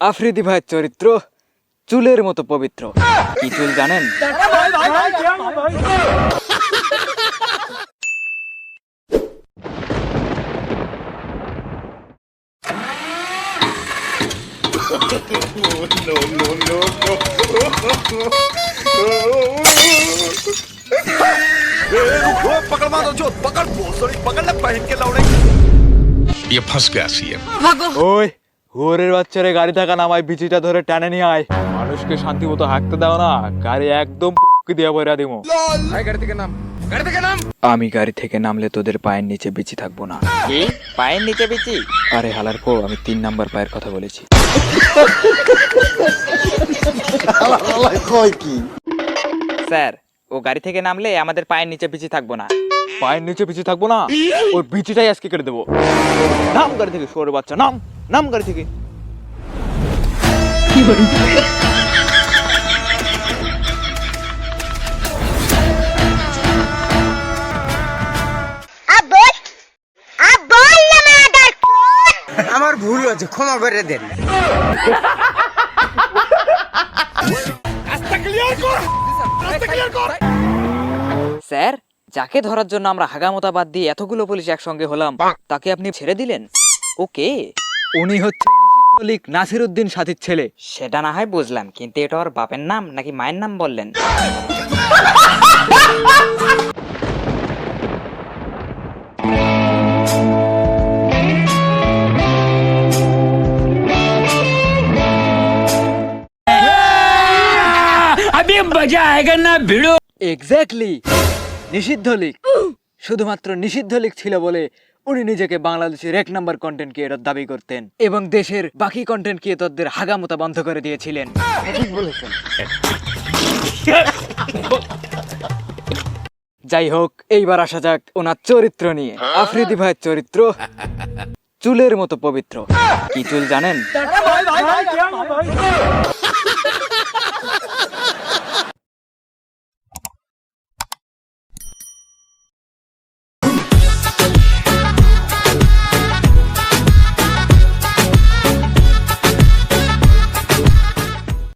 আফ্রিদি ভাইয়ের চরিত্র চুলের মতো পবিত্র কি চুল জানেন पकड़ मारो जो पकड़ सॉरी पकड़ ले पहन के लौड़े ये फंस गया सीएम ওই হুয়ারের বাচ্চারে গাড়ি থাকা নামায় বিচিটা ধরে টানে নিয়ে আয়। মানুষকে শান্তি মতো হাঁকতে দাও না গাড়ি একদম পুক্কি দিয়ে বইরা দিমু। আমি গাড়ি থেকে নামলে তোদের পায়ের নিচে বিচি থাকব না। কি? পায়ের নিচে বিচি? আরে হালার পো আমি তিন নাম্বার পায়ের কথা বলেছি। স্যার ও গাড়ি থেকে নামলে আমাদের পায়ের নিচে বিচি থাকব না। পায়ের নিচে বিচি থাকব না ওর বিচিটাই আজকে কেটে দেবো। নাম গাড়ি থেকে শোরে বাচ্চা নাম। নাম গাড়ি থেকে। আমার ভুল হয়েছে ক্ষমা করে দেন। স্যার যাকে ধরার জন্য আমরা হাগামতা বাদ দিয়ে এতগুলো পুলিশ একসঙ্গে হলাম তাকে আপনি ছেড়ে দিলেন? ওকে উনি হচ্ছে নিষিদ্ধ লীগ নাসির উদ্দিন সাথীর ছেলে। সেটা না হয় বুঝলাম কিন্তু এটা ওর বাপের নাম নাকি মায়ের নাম বললেন? এক্স্যাক্টলি নিষিদ্ধ লীগ। শুধুমাত্র নিষিদ্ধ লীগ ছিল বলে উনি নিজেকে বাংলাদেশের এক নম্বর কন্টেন্ট ক্রিয়েটর দাবি করতেন এবং দেশের বাকি কন্টেন্ট ক্রিয়েটরদের হাগামোতা বন্ধ করে দিয়েছিলেন। যাই হোক, এইবার আসা যাক ওনার চরিত্র নিয়ে। আফ্রিদি ভাইয়ের চরিত্র চুলের মতো পবিত্র। কি চুল জানেন?